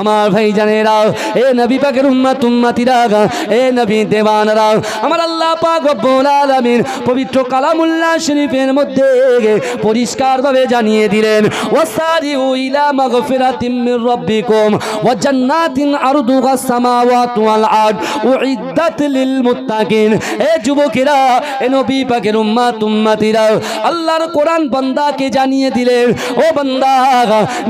আমার ভাই জানেরা এ নবী পাকের উম্মাত উম্মাতিরা এ নবী দেওয়ানরা, আমার আল্লাহ পাক রব্বুল আলামিন পবিত্র কালামুল্লাহ শরীফের মধ্যে পরিষ্কারভাবে জানিয়ে দিলেন, ওয়াসারিউ ইলা মাগফিরাতিম মির রাব্বিকুম ওয়া জান্নাতিন আরদুহা সামাওয়াতু ওয়াল আরদ, উইদ্দাত লিল মুত্তাকিন। এ যুবকেরা, এ নবী পাকের উম্মাত উম্মাতিরা, আল্লাহর কোরআন বান্দাকে জানিয়ে দিলেন, ও বান্দা,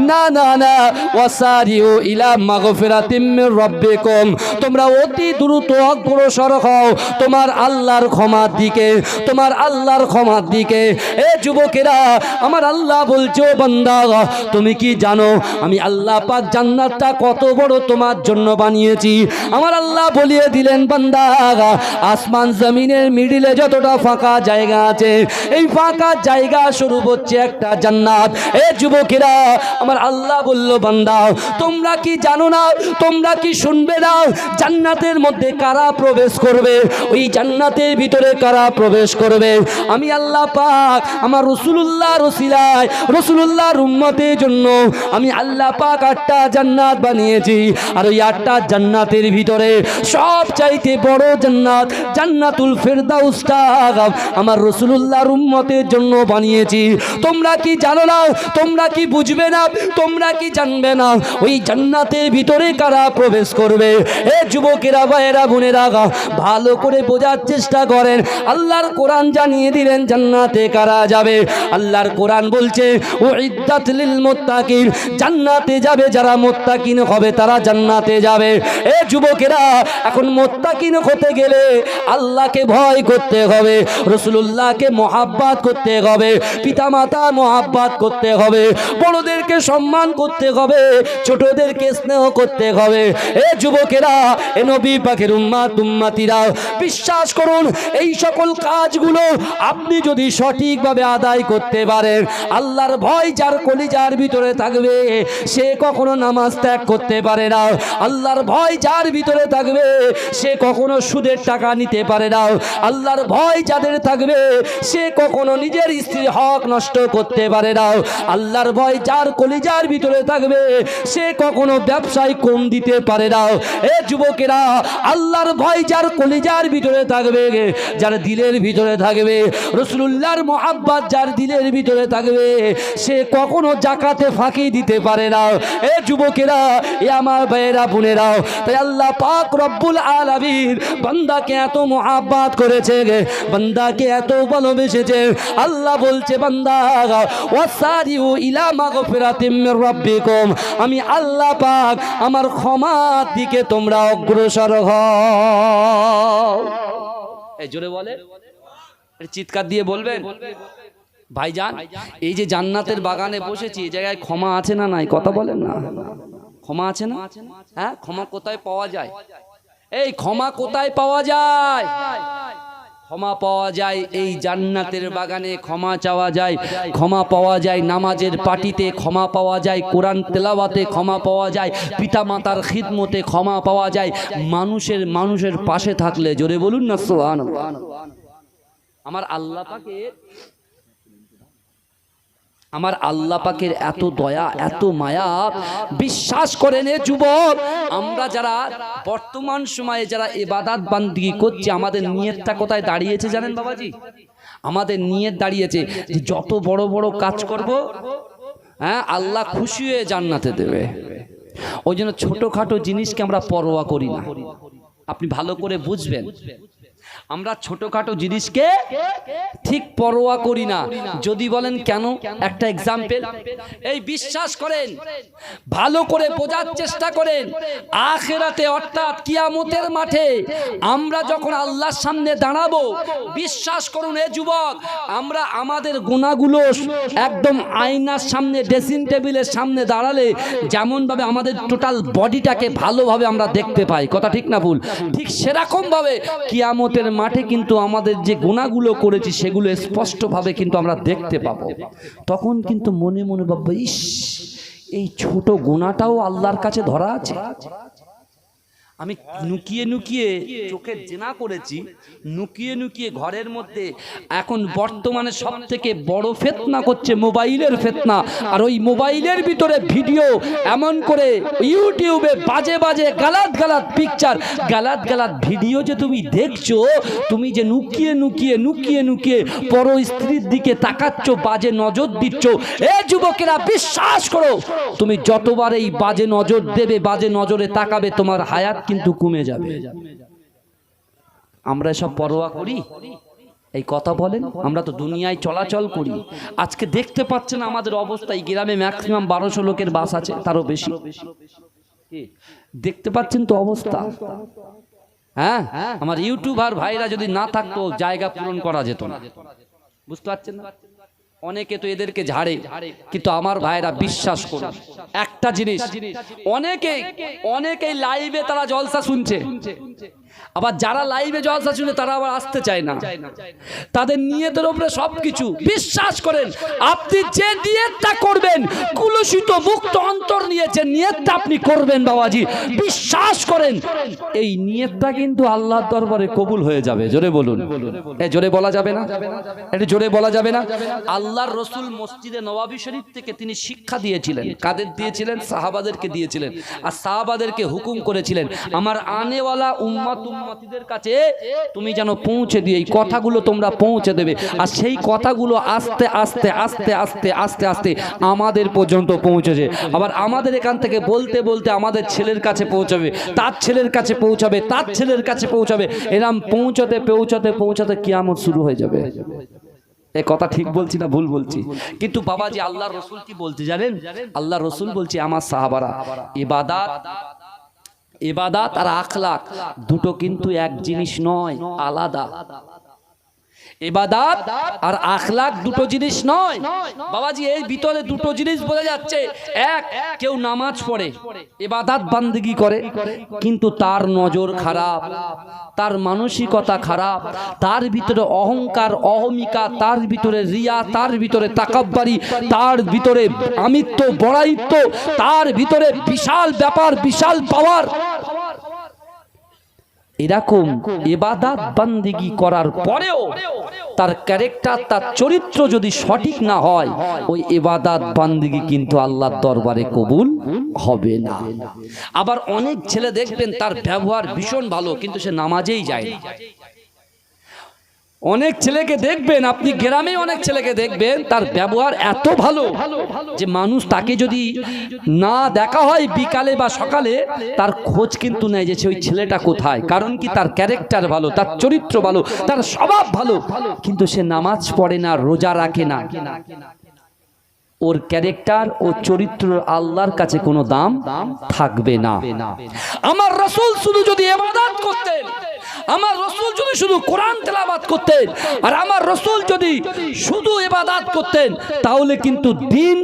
না না না, ওয়াসারিউ ইলা মাগফিরাতিম মির রাব্বিকুম। তোমরা অতি দ্রুত অগ্রসর হও। তোমার আল্লাহর ক্ষমার দিকে, তোমার আল্লাহর ক্ষমার দিকে। এ যুবকেরা, আমার আল্লাহ বলছো বান্দা, তুমি কি জানো, আমি আল্লাহ পাক জান্নাতটা কত বড় তোমার জন্য বানিয়েছি? আমার আল্লাহ বলিয়ে দিলেন, বান্দা, আসমান জমিনের মিডিলে যতটা ফাঁকা জায়গা আছে, এই ফাঁকা জায়গা স্বরূপ হচ্ছে একটা জান্নাত। এ যুবকেরা, আমার আল্লাহ বলল, বান্দা, তোমরা কি জানো না? তোমরা কি শুনবে না? জান্নাতের মধ্যে কারা প্রবেশ করবে? ওই জান্নাতের ভিতরে কারা প্রবেশ করবে? আমি আল্লাহ পাক আমার রসুল্লাহ রসিলায় রসুল্লাহর উম্মতের জন্য আমি আল্লাহ পাক আটটা জান্নাত বানিয়েছি। আর ওই আটটা জান্নাতের ভিতরে সব চাইতে বড় জান্নাত জান্নাতুল ফেরদাউসটা আমার রসুল্লাহর উম্মতের জন্য বানিয়েছি। তোমরা কি জানো না? তোমরা কি বুঝবে না? তোমরা কি জানবে না? ওই জান্নাতের ভিতরে কারা প্রবেশ করবে? এ যুবকেরা, ভাইয়েরা, বোনেরা ভালো করে বোঝার চেষ্টা করেন। আল্লাহর কোরআন জানিয়ে দিলেন, জান্নাতে কারা যাবে? আল্লাহর কোরআন বলছে ও ইদ্দাত লিল মুত্তাকিন জান্নাতে যাবে, যারা মুত্তাকিন হবে, তারা জান্নাতে যাবে। এ যুবকেরা, এখন মুত্তাকিন হতে গেলে আল্লাহকে ভয় করতে হবে, রসুলুল্লাহকে মহাব্বাত করতে হবে, পিতামাতা মহাব্বাত করতে হবে, বড়দেরকে সম্মান করতে হবে, ছোটদেরকে স্নেহ করতে হবে। এ যুবকেরা, এ নবী পাখের উম্মা তুম্মাতিরা বিশ্বাস করুন, এই সকল কাজগুলো আপনি যদি সঠিকভাবে আদায় করতে পারেন, আল্লাহর ভয় যার কলিজার ভিতরে থাকবে, সে কখনো নামাজ ত্যাগ করতে পারে না। আল্লাহর ভয় যার ভিতরে থাকবে, সে কখনো সুদের টাকা নিতে পারে না। আল্লাহর ভয় যাদের থাকবে, সে কখনো নিজের স্ত্রীর হক নষ্ট করতে পারে না। আল্লাহর ভয় যার কলিজার ভিতরে থাকবে, সে কখনো ব্যবসায় কম দিতে পারে না। এ যুবকেরা, আল্লাহর ভয় যার কলিজার ভিতরে থাকবে, যার দিলের ভিতরে থাকবে রসুল্লাহর মোহাব্বাত যার দিলের ভিতরে থাকবে, সে কখনো জাকাতে ফাঁকি দিতে পারে না। এ যুবকেরা, এ আমার ভাইয়েরা বোনেরাও তাই আল্লাহ পাক রব্বুল আলামিন বান্দাকে এত মোহাব্বাত করেছে গে বান্দাকে এত ভালোবেসেছে। আল্লাহ বলছে, বান্দা, ওয়াসারিউ ইলা মাগফিরাতিম মির রাব্বিকুম। আমি আল্লাহ পাক, আমার ক্ষমার দিকে তোমরা অগ্রসর হও। জোরে বলে। চিৎকার দিয়ে বলবেন? ভাইজান, এই যে জান্নাতের বাগানে বসেছি, এই জায়গায় ক্ষমা আছে না নাই? কথা বলেন না। ক্ষমা আছে না? হ্যাঁ ক্ষমা কোথায় পাওয়া যায়? এই ক্ষমা কোথায় পাওয়া যায়? ক্ষমা পাওয়া যায়, এই জান্নাতের বাগানে ক্ষমা চাওয়া যায়, ক্ষমা পাওয়া যায়, নামাজের পাটিতে ক্ষমা পাওয়া যায়, কোরআন তেলাওয়াতে ক্ষমা পাওয়া যায় পিতা পিতামাতার খিদমতে ক্ষমা পাওয়া যায়, মানুষের মানুষের পাশে থাকলে, জোরে বলুন না সোহান আমার আল্লাহ পাকের আমার আল্লাহ পাকের এত দয়া, এত মায়া, বিশ্বাস করেন এ যুবক, আমরা যারা বর্তমান সময়ে যারা এবাদাত বান্দি করছি, আমাদের নিয়তটা কোথায় দাঁড়িয়েছে জানেন বাবাজি? আমাদের নিয়ত দাঁড়িয়েছে যে যত বড় বড় কাজ করব হ্যাঁ আল্লাহ খুশি হয়ে জান্নাতে দেবে। ওই জন্য ছোটোখাটো জিনিসকে আমরা পরোয়া করি না। আপনি ভালো করে বুঝবেন। আমরা ছোটখাটো জিনিসকে ঠিক পরোয়া করি না। যদি বলেন কেন? একটা এক্সাম্পল এই বিশ্বাস করেন, ভালো করে বোঝার চেষ্টা করেন। আখেরাতে অর্থাৎ কিয়ামতের মাঠে আমরা যখন আল্লাহর সামনে দাঁড়াবো, বিশ্বাস করুন এ যুবক, আমরা আমাদের গুণাগুলো একদম আয়নার সামনে ড্রেসিং টেবিলের সামনে দাঁড়ালে যেমনভাবে আমাদের টোটাল বডিটাকে ভালোভাবে আমরা দেখতে পাই। কথা ঠিক না ভুল? ঠিক সেরকমভাবে কিয়ামতের মাঠে কিন্তু আমাদের যে গুণাগুলো করেছি সেগুলো স্পষ্টভাবে কিন্তু আমরা দেখতে পাব। তখন কিন্তু মনে মনে ভাববো, ইস, এই ছোট গুণাটাও আল্লাহর কাছে ধরা আছে? আমি নুকিয়ে নুকিয়ে চোখে জেনা করেছি, নুকিয়ে নুকিয়ে ঘরের মধ্যে এখন বর্তমানে সব থেকে বড় ফেতনা করছে মোবাইলের ফেতনা। আর ওই মোবাইলের ভিতরে ভিডিও এমন করে ইউটিউবে বাজে বাজে গালাত গালাত পিকচার গালাত গালাত ভিডিও যে তুমি দেখছ, তুমি যে নুকিয়ে নুকিয়ে নুকিয়ে নুকিয়ে পর স্ত্রীর দিকে তাকাচ্ছ, বাজে নজর দিচ্ছ, এ যুবকেরা বিশ্বাস করো, তুমি যতবার এই বাজে নজর দেবে, বাজে নজরে তাকাবে, তোমার হায়াত কিন্তু কমে যাবে। আমরা এসব পরোয়া করি? এই কথা বলেন, আমরা তো দুনিয়ায় চলাচল করি। আজকে দেখতে পাচ্ছেন আমাদের অবস্থা, এই গ্রামে ম্যাক্সিমাম বারোশো লোকের বাস আছে, তারও বেশি। দেখতে পাচ্ছেন তো অবস্থা? হ্যাঁ? আমার ইউটিউবার ভাইরা যদি না থাকতো, জায়গা পূরণ করা যেত না। বুঝতে পারছেন না? অনেকে তো এদেরকে ঝাড়ে, কিন্তু আমার ভাইরা বিশ্বাস করে একটা জিনিস অনেকে অনেকে লাইভে তারা জলসা শুনছে। আবার যারা লাইভে জলসা শুনে তারা আবার আসতে চায় না। তাদের নিয়তের উপরে সবকিছু। বিশ্বাস করেন, আপনি যে নিয়তটা করবেন কুলসিত মুক্ত অন্তর নিয়েছেন নিয়তটা আপনি করবেন বাবাজি, বিশ্বাস করেন, এই নিয়তটা কিন্তু আল্লাহর দরবারে কবুল হয়ে যাবে। জোরে বলুন। এ জোরে বলা যাবে না? এটা জোরে বলা যাবে না? আল্লাহর রসুল মসজিদে নবাবী শরীফ থেকে তিনি শিক্ষা দিয়েছিলেন। কাদের দিয়েছিলেন? সাহাবাদেরকে দিয়েছিলেন। আর সাহাবাদেরকে হুকুম করেছিলেন, আমার আনেওয়ালা উম্মত উম্মতিদের কাছে তুমি যেন পৌঁছে দিয়ে এই কথাগুলো তোমরা পৌঁছে দেবে। আর সেই কথাগুলো আস্তে আস্তে আস্তে আস্তে আস্তে আস্তে আমাদের পর্যন্ত পৌঁছেছে। আবার আমাদের এখান থেকে বলতে বলতে আমাদের ছেলের কাছে পৌঁছাবে, তার ছেলের কাছে পৌঁছাবে, তার ছেলের কাছে পৌঁছাবে। এরম পৌঁছাতে পৌঁছাতে পৌঁছাতে কিয়ামত শুরু হয়ে যাবে। এ কথা ঠিক বলছি না ভুল বলছি? কিন্তু বাবাজি আল্লাহ রসুল কি বলতে জানেন? আল্লাহ রসুল বলছে, আমার সাহাবারা, ইবাদাত ইবাদাত আর আখলাক দুটো কিন্তু এক জিনিস নয়, আলাদা। এবাদাত আর আখলাক দুটো জিনিস নয়। বাবাজি, এই ভিতরে দুটো জিনিস বোঝা যাচ্ছে। এক, কেউ নামাজ পড়ে এবাদাত বান্দিগি করে, কিন্তু তার নজর খারাপ, তার মানসিকতা খারাপ, তার ভিতরে অহংকার, অহমিকা, তার ভিতরে রিয়া, তার ভিতরে তাকাব্বারি, তার ভিতরে আমিত্ব, বড়াইত্ব, তার ভিতরে বিশাল ব্যাপার, বিশাল পাওয়ার। এরকম এবাদাত বান্দিগি করার পরেও তার ক্যারেক্টার তার চরিত্র যদি সঠিক না হয় ওই এবাদাত বান্দিগি কিন্তু আল্লাহর দরবারে কবুল হবে না। আবার অনেক ছেলে দেখবেন তার ব্যবহার ভীষণ ভালো কিন্তু সে নামাজেই যায় না। অনেক ছেলেকে দেখবেন, আপনি গ্রামে অনেক ছেলেকে দেখবেন, তার ব্যবহার এত ভালো যে মানুষ তাকে যদি না দেখা হয় বিকালে বা সকালে, তার খোঁজ কিন্তু নেয় যে ওই ছেলেটা কোথায়। কারণ কি তার ক্যারেক্টার ভালো, তার চরিত্র ভালো, তার স্বভাব ভালো, কিন্তু সে নামাজ পড়ে না, রোজা রাখে না। ওর ক্যারেক্টার ও চরিত্র আল্লাহর কাছে কোনো দাম থাকবে না। আমার রসুল শুধু যদি এবাদাত করতেন আমার রসুল যদি শুধু কোরআন তেলাবাদ করতেন, আর আমার রসুল যদি শুধু এবাদাত করতেন, তাহলে কিন্তু দিন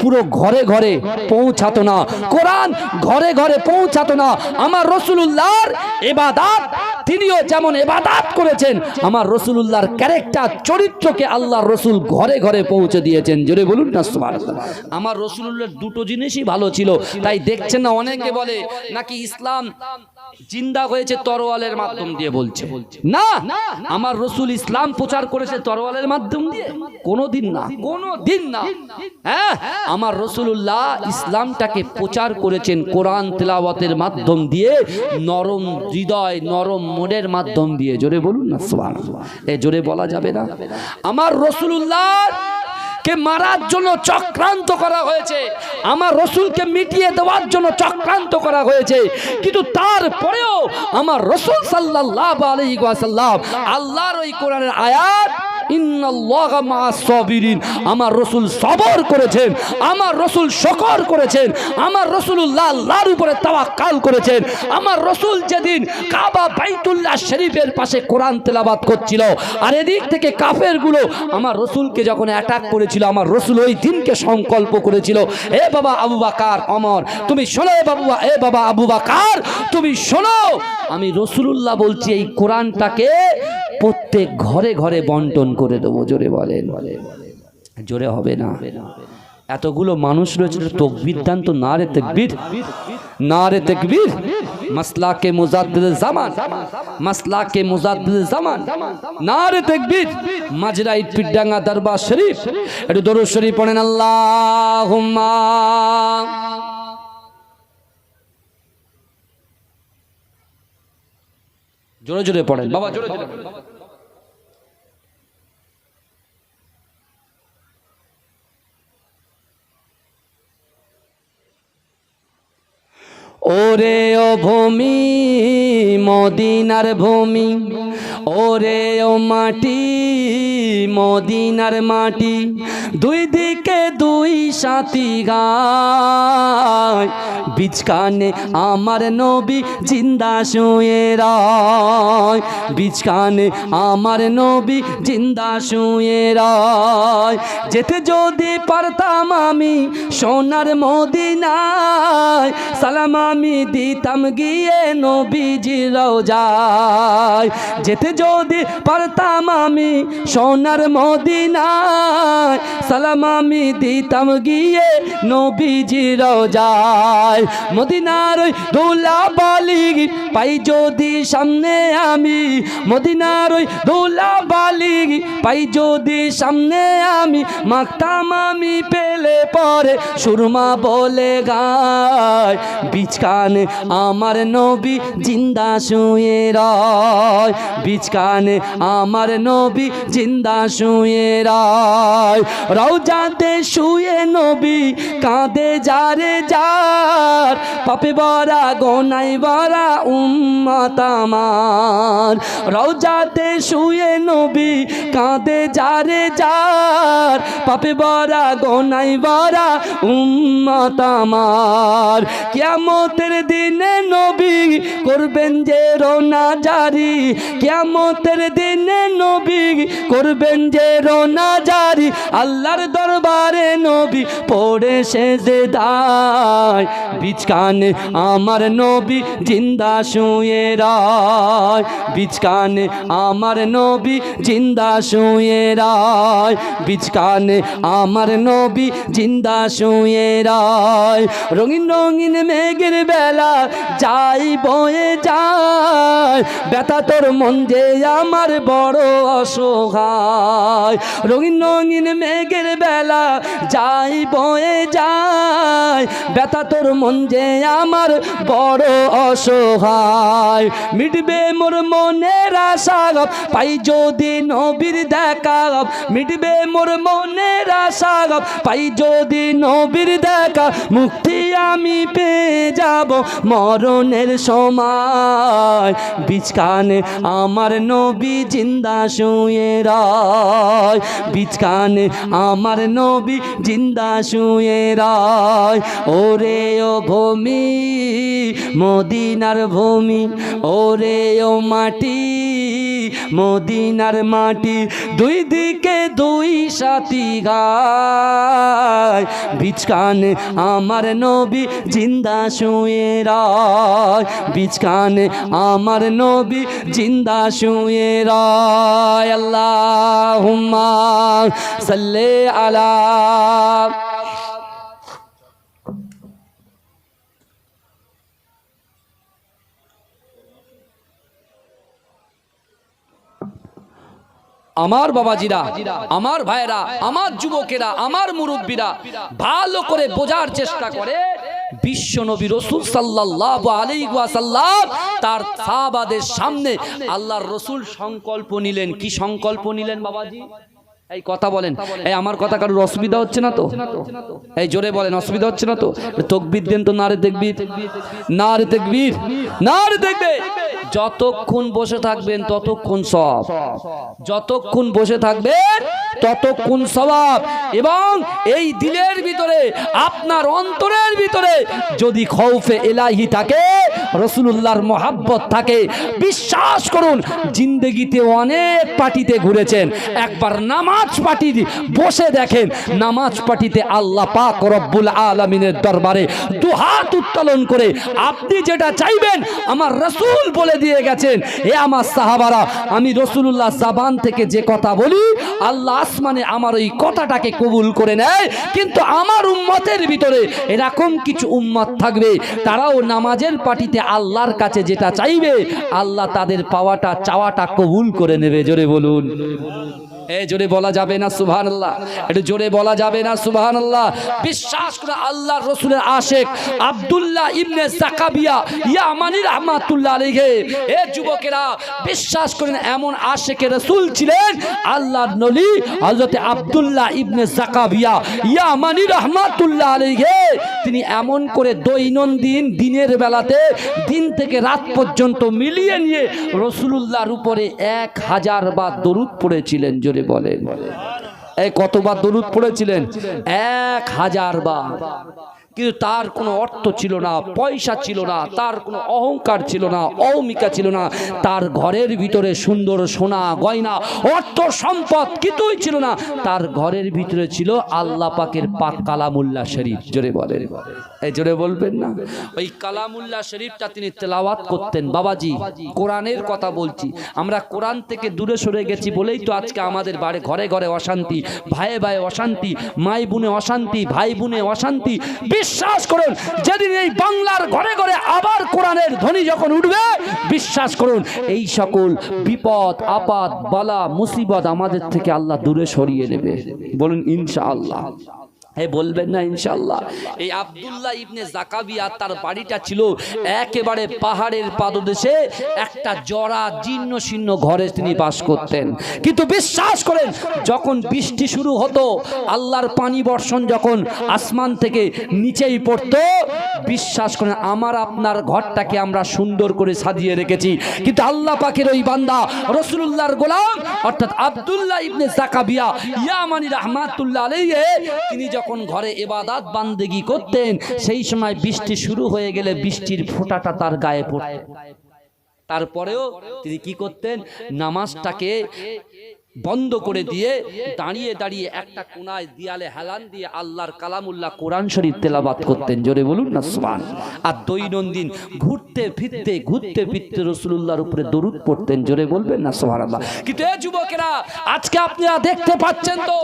পুরো ঘরে ঘরে পৌঁছাতো না। কোরআন ঘরে ঘরে পৌঁছাতো না। আমার রসুল্লাহর এবাদাত তিনিও যেমন এবাদাত করেছেন, আমার রসুল্লাহর ক্যারেক্টার, চরিত্রকে আল্লাহর রসুল ঘরে ঘরে পৌঁছে দিয়েছেন। জোরে বলুন না। আমার রসুল্লাহর দুটো জিনিসই ভালো ছিল, তাই দেখছেন না অনেকে বলে, নাকি ইসলাম জিন্দা হয়েছে তরোয়ালের মাধ্যম দিয়ে বলছে। না, আমার রসুল ইসলাম প্রচার করেছে তরোয়ালের মাধ্যম দিয়ে। কোনোদিন না কোনোদিন না। হ্যাঁ আমার রসুল্লাহ ইসলামটাকে প্রচার করেছেন কোরআন তেলাওয়াতের মাধ্যম দিয়ে, নরম হৃদয়, নরম মনের মাধ্যম দিয়ে। জোরে বলুন না। এ জোরে বলা যাবে না। আমার রসুল্লাহ কে মারার জন্য চক্রান্ত করা হয়েছে, আমার রসুলকে মিটিয়ে দেওয়ার জন্য চক্রান্ত করা হয়েছে, কিন্তু তারপরেও আমার রসুল সাল্লাহ আলহিগুয়া ওয়াসাল্লাম আল্লাহর ওই কোরআনের আয়াত আমার রসুল সবর করেছেন, আমার রসুল শকর করেছেন, আমার রসুল্লাহ আল্লাহর উপরে তাওয়াক্কাল করেছেন। আমার রসুল যেদিন কাবা বাইতুল্লাহ শরীফের পাশে কোরআন তেলাবাত করছিল, আর এদিক থেকে কাফেরগুলো আমার রসুলকে যখন অ্যাটাক করেছিল, আমার রসুল ওই দিনকে সংকল্প করেছিল, এ বাবা আবু বাকার, অমর, তুমি শোনো এ বাবু, এ বাবা আবু বাকার, তুমি শোনো। আমি রসুলুল্লাহ বলছি, এই কোরআনটাকে প্রত্যেক ঘরে ঘরে বন্টন করে দেবো, জোরে বলেন। জোরে হবে না। এতগুলো মানুষ রয়েছে তকবির দান তো না রে তকবির না রে তকবির। মাসলা কে মুজাদ্দিদ জামান মাসলা কে মুজাদ্দিদ জামান। নারে তাকবীর মাজরাইট পিডাঙ্গা দরবার শরীফ। একটু দরুদ শরীফ পড়েন, আল্লাহুম্মা। জোরে জোরে পড়েন, বাবা, জোরে জোরে। ওরে ও ভূমি, মদিনার ভূমি। ওরে ও মাটি, মদিনার মাটি। দুই দিকে দুই সাথী গায়। বিচকানে আমার নবী জিন্দা শুয়ে রায়। বিচকানে আমার নবী জিন্দা শুয়ে রায়। যেতে যদি পারতাম আমি সোনার মদিনায়, সালাম আমি দিতাম গিয়ে নবীজি রোজায়। যেতে যদি পারতাম আমি সোনার মদিনায়, সালাম আমি দিতাম গিয়ে নবীজি রোজায়। মদিনার ওই দোলা বালি পাই যদি সামনে আমি, মদিনার ওই দোলা বালি পাই যদি সামনে আমি, মাখতাম আমি পেলে পরে সুরমা বলে গায়। বিচকানে আমার নবী জিন্দা শুয়ে রয়। বিচকানে আমার নবী জিন্দা শুয়ে রয়। রওজাতে শুয়ে নবী কাঁদে যারে যার। পাপে বরা গোনাই বরা উম্মত আমার। রওজাতে শুয়ে নবী কাঁদে যারে যার। পাপে বরা গোনাই বরা উম্মত আমার। কিয়ামতের দিনে নবী করবেন যে রোনা জারি। কিয়ামতের দিনে নবী করবেন যে রোনা জারি। আল্লাহর দরবারে নবী পড়ে সেজে দায় বিচকানে আমার নবী জিন্দা শুয়ে রায়। বিচকানে আমার নবী জিন্দা শুয়ে রায়। বিচকানে আমার নবী জিন্দা শুয়ে রায়। রঙিন রঙিন মেঘের বেলা যাই বয়ে যায়। ব্যথা তোর মন যে আমার বড় অসহায়। রঙিন রঙিন মেঘের বেলা যাই বয়ে যায়। ব্যথা তোর মন যে আমার বড় অসহায়। মিটবে মোর মনের আশা পাই যদি নবীর দেখা মিটবে মোর মনের আশা পাই যদি নবীর দেখা। মুক্তি আমি পেয়ে যাব মরণের সময়। বিচকানে আমার নবী জিন্দা শুয়ে রায়। বিচকানে আমার নবী জিন্দা শুয়ে রায়। ওরে ও ভূমি, মদিনার ভূমি, ওরে ও মাটি মদিনার মাটি দুই দিকে দুই সাথী গায়। বিচকানে আমার নবী জিন্দা শুয়ে রায়। বিচকানে আমার নবী জিন্দা শুয়ে রায়। আল্লাহ সাল্লে আলা আমার বাবাজিরা, আমার ভাইরা আমার যুবকেরা, আমার মুরব্বীরা ভালো করে বোঝার চেষ্টা করে। বিশ্ব নবী রসুল সাল্লাহ আলাইসাল্লাম তার সাহাবাদের সামনে আল্লাহর রসুল সংকল্প নিলেন। কি সংকল্প নিলেন বাবাজি? এই কথা বলেন। এই আমার কথা কারোর অসুবিধা হচ্ছে না তো? এই জোরে বলেন অসুবিধা হচ্ছে না তো? তকবির দেন তো না রে দেখবি না রে দেখবির না রে দেখবে যতক্ষণ বসে থাকবেন ততক্ষণ সব। যতক্ষণ বসে থাকবেন ততক্ষণ স্বভাব এবং এই দিলের ভিতরে আপনার অন্তরের ভিতরে যদি খৌফে এলাহি থাকে রসুল্লাহর মহাব্বত থাকে বিশ্বাস করুন জিন্দগিতে অনেক পার্টিতে ঘুরেছেন। একবার নামাজ পার্টি বসে দেখেন, নামাজ পার্টিতে আল্লাহ পাক রব্বুল আলমিনের দরবারে দুহাত উত্তোলন করে, আপনি যেটা চাইবেন, আমার রসুল বলে দিয়ে গেছেন, এ আমার সাহাবারা, আমি রসুল্লাহ জাবান থেকে যে কথা বলি, আল্লাহ আসমানে আমার ওই কথাটাকে কবুল করে নেয়, কিন্তু আমার উম্মতের ভিতরে এরকম কিছু উম্মত থাকবে, তারাও নামাজের দুনিয়াতে আল্লাহর কাছে যেটা চাইবে, আল্লাহ তাদের পাওয়াটা, চাওয়াটা কবুল করে নেবে। জোরে বলুন। এ জোরে বলা যাবে না সুবহান আল্লাহ একটু জোরে বলা যাবে না সুবহান আল্লাহ বিশ্বাস করে আল্লাহ রসুলের আশেখ আবদুল্লাহ ইবনে জাকাবিয়া ইয়ামানি রহমাতুল্লাহ আলাইহি। এ যুবকেরা, বিশ্বাস করেন, এমন আশেকের রসুল ছিলেন আল্লাহর নবী হযরত আব্দুল্লাহ ইবনে জাকাবিয়া ইয়ামানি রহমাতুল্লাহ আলাইহি। তিনি এমন করে দৈনন্দিন দিনের বেলাতে, দিন থেকে রাত পর্যন্ত মিলিয়ে নিয়ে রসুলুল্লাহর উপরে এক হাজার বার দরুদ পড়েছিলেন, জোরে বলেন। এই কতবার দরুদ পড়েছিলেন? এক হাজার বার। কিন্তু তার কোনো অর্থ ছিল না, পয়সা ছিল না, তার কোনো অহংকার ছিল না, অহমিকা ছিল না। তার ঘরের ভিতরে সুন্দর সোনা, গয়না, অর্থ, সম্পদ কিছুই ছিল না। তার ঘরের ভিতরে ছিল আল্লাহ পাকের পাক কালামুল্লাহ শরীফ। জোরে বলেন। এই জোরে বলবেন না? ওই কালামুল্লাহ শরীফটা তিনি তেলাওয়াত করতেন। বাবাজি, কোরআনের কথা বলছি। আমরা কোরআন থেকে দূরে সরে গেছি বলেই তো আজকে আমাদের বাড়ি ঘরে ঘরে অশান্তি ভাইয়ে ভাইয়ে অশান্তি, মাই বোনে অশান্তি, ভাই বোনে অশান্তি। বিশ্বাস করুন, যেদিন এই বাংলার ঘরে ঘরে আবার কোরআনের ধ্বনি যখন উঠবে, বিশ্বাস করুন, এই সকল বিপদ আপাত বালা, মুসিবত আমাদের থেকে আল্লাহ দূরে সরিয়ে নেবে। বলুন, ইনশাআল্লাহ। হে বলবেন না ইনশাল্লাহ এই আব্দুল্লাহ ইবনে জাকাবিয়া তার বাড়িটা ছিল একেবারে পাহাড়ের পাদদেশে একটা জরা জীর্ণ শীর্ণ ঘরে তিনি বাস করতেন। কিন্তু বিশ্বাস করেন যখন বৃষ্টি শুরু হতো আল্লাহর পানি বর্ষণ যখন আসমান থেকে নিচেই পড়তো বিশ্বাস করেন আমার আপনার ঘরটাকে আমরা সুন্দর করে সাজিয়ে রেখেছি। কিন্তু আল্লাহ পাকের ওই বান্দা রসুল্লাহর গোলাম অর্থাৎ আব্দুল্লাহ ইবনে জাকাবিয়া ইয়ামানি রহমাতুল্লাহ আলাইহি তিনি যখন ঘরে এবাদাত বান্দেগি করতেন, সেই সময় বৃষ্টি শুরু হয়ে গেলে বৃষ্টির ফোঁটাটা তার গায়ে পড়ত। তারপরেও তিনি কি করতেন? নামাজটাকে বন্ধ করে দিয়ে দাঁড়িয়ে দাঁড়িয়ে একটা কোনায় দিয়ালে হেলান দিয়ে আল্লাহর কালামুল্লাহ কোরআন শরীফ তেলাবাত করতেন। জোরে বলুন না সুবহান। আর দৈনন্দিন ঘুরতে ফিরতে ঘুরতে ফিরতে রসুল্লাহর উপরে দরুদ পড়তেন। জোরে বলবেন না সুবহানাল্লাহ। কিন্তু এ যুবকেরা আজকে আপনারা দেখতে পাচ্ছেন তো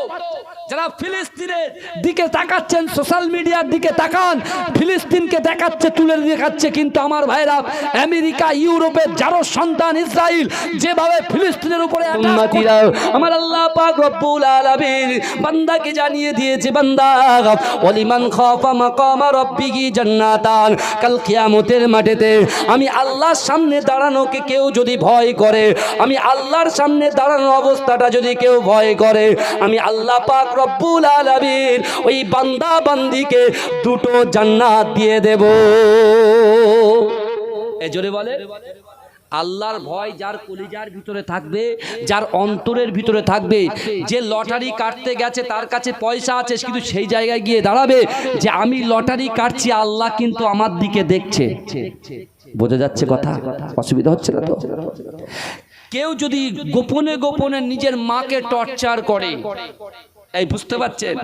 যারা ফিলিস্তিনের দিকে তাকাচ্ছেন সোশ্যাল মিডিয়ার দিকে তাকান ফিলিস্তিনকে দেখাচ্ছে তুলে দেখাচ্ছে কিন্তু আমার ভাইরা আমেরিকা ইউরোপের যারো সন্তান ইসরায়েল যেভাবে ফিলিস্তিনের উপরে আমার আল্লাহ পাক রব্বুল আলামিন বান্দাকে জানিয়ে দিয়েছে, বান্দা ওলিমান খাফা মাকামা রাব্বিহি জান্নাতান। কাল কিয়ামতের মাঠেতে আমি আল্লাহর সামনে দাঁড়ানোকে কেউ যদি ভয় করে, আমি আল্লাহর সামনে দাঁড়ানো অবস্থাটা যদি কেউ ভয় করে, আমি আল্লাহ পাক রব্বুল আলামিন ওই বান্দা বান্দিকে দুটো জান্নাত দিয়ে দেব। এ জোরে বলে আল্লাহর ভয় যার কলিজার ভিতরে থাকবে, যার অন্তরের ভিতরে থাকবে। যে লটারি কাটতে গেছে, তার কাছে পয়সা আছে কিন্তু সেই জায়গায় গিয়ে দাঁড়াবে যে আমি লটারি কাটছি, আল্লাহ কিন্তু আমার দিকে দেখছে। বোঝা যাচ্ছে কথা? অসুবিধা হচ্ছে না তো? কেউ যদি গোপনে গোপনে নিজের মাকে টর্চার করে এই বুঝতে পারছেন?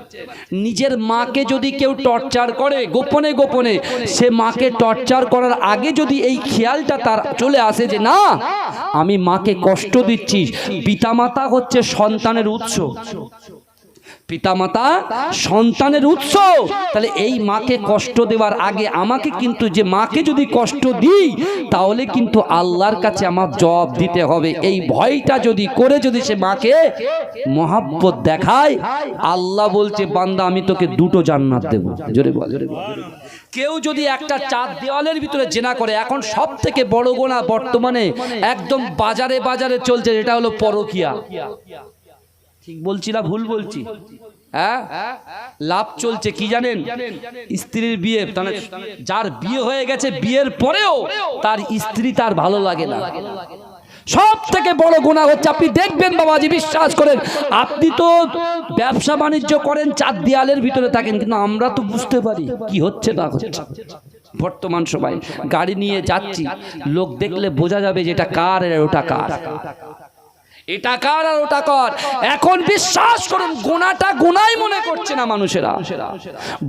নিজের মাকে যদি কেউ টর্চার করে গোপনে গোপনে সে মাকে টর্চার করার আগে যদি এই খেয়ালটা তার চলে আসে যে না আমি মাকে কষ্ট দিচ্ছি। পিতামাতা হচ্ছে সন্তানের উৎস। পিতামাতা সন্তানের উৎস। তাহলে এই মাকে কষ্ট দেওয়ার আগে আমাকে কিন্তু যে মাকে যদি কষ্ট দিই তাহলে কিন্তু আল্লাহর কাছে আমার জবাব দিতে হবে। এই ভয়টা যদি করে যদি সে মাকে মহাব্বত দেখায় আল্লাহ বলছে বান্দা আমি তোকে দুটো জান্নাত দেব। জোরে বল। জোরে কেউ যদি একটা চার দেওয়ালের ভিতরে জেনা করে এখন সব থেকে বড় গোনা বর্তমানে একদম বাজারে বাজারে চলছে যেটা হলো পরকিয়া। বলছি না ভুল বলছি? হ্যাঁ? লাভ চলছে কি জানেন? স্ত্রীর বিয়ে মানে যার বিয়ে হয়ে গেছে বিয়ের পরেও তার স্ত্রী তার ভালো লাগে না। সব থেকে বড় গুণা হচ্ছে আপনি দেখবেন বাবাজি বিশ্বাস করেন আপনি তো ব্যবসা বাণিজ্য করেন চার দেয়ালের ভিতরে থাকেন কিন্তু আমরা তো বুঝতে পারি কি হচ্ছে না হচ্ছে। বর্তমান সবাই গাড়ি নিয়ে যাচ্ছি লোক দেখলে বোঝা যাবে যে এটা কার ওটা কার। এটা কার আর ওটা কর। এখন বিশ্বাস করুন গোনাটা গোনাই মনে করছে না মানুষেরা।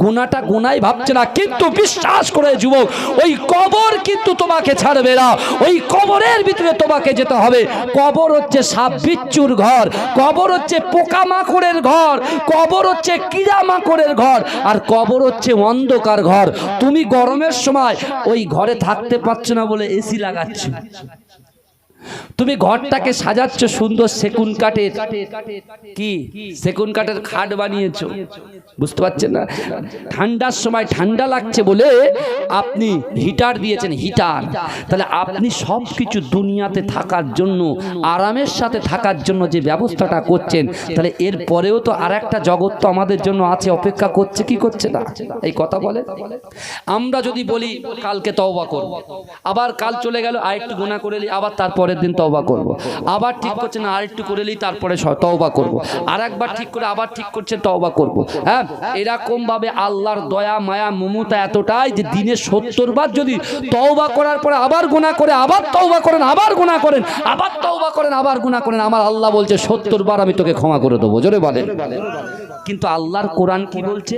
গোনাটা গোনাই ভাবছে না, কিন্তু বিশ্বাস করে যুবক, ওই কবর কিন্তু তোমাকে ছাড়বে না। ওই কবরের ভিতরে তোমাকে যেতে হবে। কবর হচ্ছে সাপ বিচ্ছুর ঘর, কবর হচ্ছে পোকামাকড়ের ঘর, কবর হচ্ছে কিরা মাকড়ের ঘর, আর কবর হচ্ছে অন্ধকার ঘর। তুমি গরমের সময় ওই ঘরে থাকতে পারছ না বলে এসি লাগাচ্ছ। তুমি ঘরটাকে সাজাচ্ছ সুন্দর সেকুন কাঠের। কি? সেকুন কাঠের খাট বানিয়েছো। বুঝতে পারছেন না? ঠান্ডার সময় ঠান্ডা লাগছে বলে আপনি হিটার দিয়েছেন, হিটার। তাহলে আপনি সব কিছু দুনিয়াতে থাকার জন্য, আরামের সাথে থাকার জন্য যে ব্যবস্থাটা করছেন, তাহলে এর পরেও তো আর একটা জগৎ তো আমাদের জন্য আছে, অপেক্ষা করছে, কি করছে না? এই কথা বলে। আমরা যদি বলি, কালকে তওবা করব। আবার কাল চলে গেল, আরেকটু গুণা করে আবার তারপরের দিন তওবা করব। আবার ঠিক করছে না আরেকটু করে নিই তারপরে তওবা করব। আর একবার ঠিক করে আবার ঠিক করছে, তওবা করব। হ্যাঁ? এরকম ভাবে আল্লাহর দয়া, মায়া, মমতা এতটাই যে দিনে সত্তর বার যদি তওবা করার পরে আবার গুণা করে, আবার তওবা করেন, আবার গুণা করেন, আবার তওবা করেন, আবার গুণা করেন, আমার আল্লাহ বলছে সত্তর বার আমি তোকে ক্ষমা করে দেবো। জোরে বলেন। কিন্তু আল্লাহর কোরআন কি বলছে?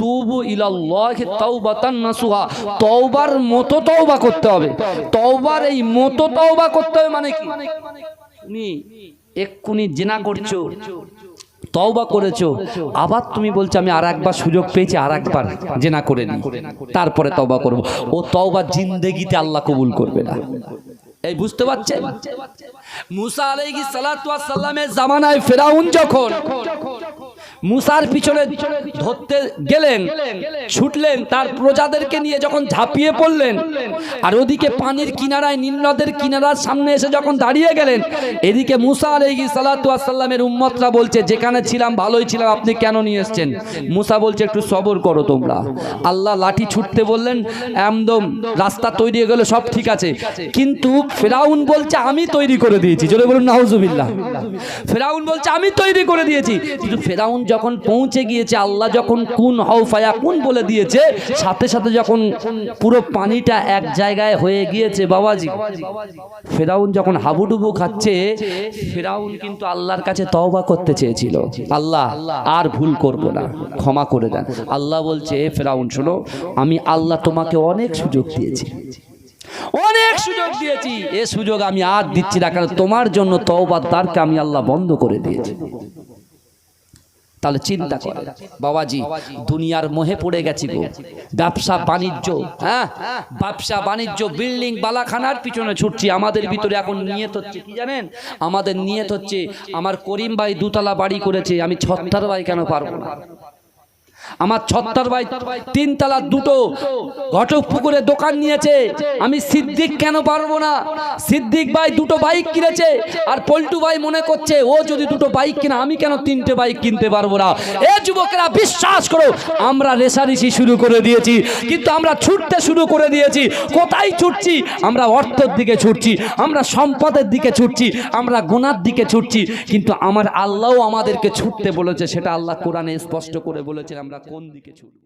তুবু ইলাল্লাহি তাওবাতান নাসুহা। তওবার মতো তওবা করতে হবে। তওবার এই মতো তওবা করতে হবে মানে কি? তুমি এক্ষুনি জেনা করছ, তওবা করেছ। আবার তুমি বলছো, আমি আর একবার সুযোগ পেয়েছি আর একবার জেনা করে নি তারপরে তওবা করব। ও তওবা জিন্দেগিতে আল্লাহ কবুল করবে না। এই বুঝতে পারছেন? মুসা আলাইহিস সালাতু ওয়াস সালামের জামানায় ফেরাউন যখন মুসার পিছনে ধরতে গেলেন, ছুটলেন, তার প্রজাদেরকে নিয়ে যখন ঝাঁপিয়ে পড়লেন, আর ওদিকে পানির কিনারায় নীলনদের কিনারার সামনে এসে যখন দাঁড়িয়ে গেলেন, এদিকে মুসা আলাইহি সালাতু সাল্লামের উম্মতরা বলছে, যেখানে ছিলাম, ভালোই ছিলাম, আপনি কেন নিয়ে এসেছেন? মুসা বলছে, একটু সবর করো তোমরা। আল্লাহ লাঠি ছুটতে বললেন, একদম রাস্তা তৈরি হয়ে গেলো সব ঠিক আছে। কিন্তু ফেরাউন বলছে, আমি তৈরি করে দিয়েছি। জোরে বলুন নাউজুবিল্লাহ। ফেরাউন বলছে আমি তৈরি করে দিয়েছি। কিন্তু ফেরাউন যখন পৌঁছে গিয়েছে আল্লাহ যখন কুন হও ফায়া কুন বলে দিয়েছে সাথে সাথে যখন পুরো পানিটা এক জায়গায় হয়ে গিয়েছে বাবাজি। ফেরাউন যখন হাবুডুবু খাচ্ছে ফেরাউন কিন্তু আল্লাহর কাছে তওবা করতে চেয়েছিল। আল্লাহ আর ভুল করব না ক্ষমা করে দেন। আল্লাহ বলছে ফেরাউন শোনো আমি আল্লাহ তোমাকে অনেক সুযোগ দিয়েছি। অনেক সুযোগ দিয়েছি। এ সুযোগ আমি আর দিচ্ছি না, কারণ তোমার জন্য তওবার দ্বারকে আমি আল্লাহ বন্ধ করে দিয়েছি। তাহলে চিন্তা করে, বাবাজি, দুনিয়ার মোহে পড়ে গেছি গো। ব্যবসা, বাণিজ্য হ্যাঁ? ব্যবসা, বাণিজ্য, বিল্ডিং, বালাখানার পিছনে ছুটছি। আমাদের ভিতরে এখন নিয়ত হচ্ছে কি জানেন? আমাদের নিয়ত হচ্ছে, আমার করিম ভাই দুতলা বাড়ি করেছে, আমি ছত্তার ভাই কেন পারব না? আমার ছত্তার ভাই তিনতলা দুটো ঘটক পুকুরে দোকান নিয়েছে। আমি সিদ্দিক কেন পারব না? সিদ্দিক ভাই দুটো বাইক কিনেছে আর পল্টু ভাই মনে করছে, ও যদি দুটো বাইক কিনা, আমি কেন তিনটে বাইক কিনতে পারব না? এ যুবকেরা বিশ্বাস করো, আমরা রেসারেসি শুরু করে দিয়েছি, কিন্তু আমরা ছুটতে শুরু করে দিয়েছি। কোথায় ছুটছি? আমরা অর্থের দিকে ছুটছি, আমরা সম্পদের দিকে ছুটছি, আমরা গোনার দিকে ছুটছি, কিন্তু আমার আল্লাহও আমাদেরকে ছুটতে বলেছে, সেটা আল্লাহ কোরআনে স্পষ্ট করে বলেছেন, আমরা কোন দিকে ছুটব?